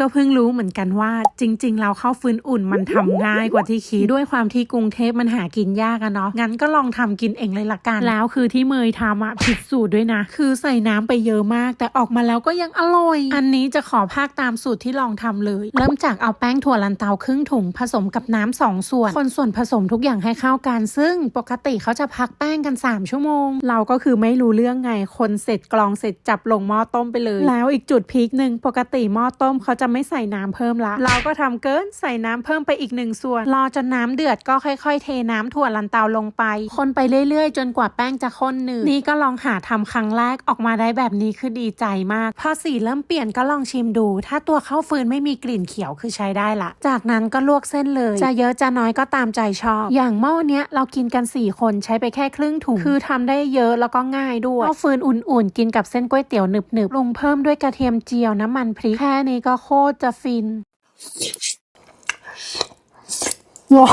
ก็เพิ่งรู้เหมือนกันว่า จริง ๆ เราข้าวฟืนอุ่นมันทำง่ายกว่าที่คิดด้วยความที่กรุงเทพมันหากินยากอะเนาะงั้นก็ลองทำกินเองเลยละกัน แล้วคือที่เมยทำอะผิดสูตรด้วยนะ คือใส่น้ำไปเยอะมาก แต่ออกมาแล้วก็ยังอร่อย อันนี้จะขอภาคตามสูตรที่ลองทำเลย เริ่มจากเอาแป้งถั่วลันเตาครึ่งถุงผสมกับน้ำสองส่วน คนส่วนผสมทุกอย่างให้เข้ากัน ซึ่งปกติเขาจะพักแป้งกัน 3 ชั่วโมง เราก็คือไม่รู้เรื่องไง คนเสร็จกรองเสร็จจับลงหม้อต้มไปเลย แล้วอีกจุดพีคหนึ่งปกติหม้อต้มเขาจะไม่ใส่น้ำเพิ่มละ เราก็ทำเกินใส่น้ำเพิ่มไปอีกหนึ่งส่วน รอจนน้ำเดือดก็ค่อย ๆ เทน้ำถั่วลันเตาลงไป คนไปเรื่อยๆ จนกว่าแป้งจะข้นหนืดนี่ก็ลองหาทำครั้งแรกออกมาได้แบบนี้คือดีใจมาก พอสีเริ่มเปลี่ยนก็ลองชิมดู ถ้าตัวข้าวฟืนไม่มีกลิ่นเขียวคือใช้ได้ละ จากนั้นก็ลวกเส้นเลย จะเยอะจะน้อยก็ตามใจชอบ อย่างหม้อเนี้ยเรากินกัน 4 คนใช้ไปแค่ครึ่งถุง คือทำได้เยอะแล้วก็ง่ายด้วยข้าวฟืนอุ่นๆ กินกับเส้นก๋วยเตี๋ยวหนึบๆปรุงเพิ่มด้วยกระเทียมเจียวน้ำมันพริกแค่นี้ก็โคตรจะฟินว้า.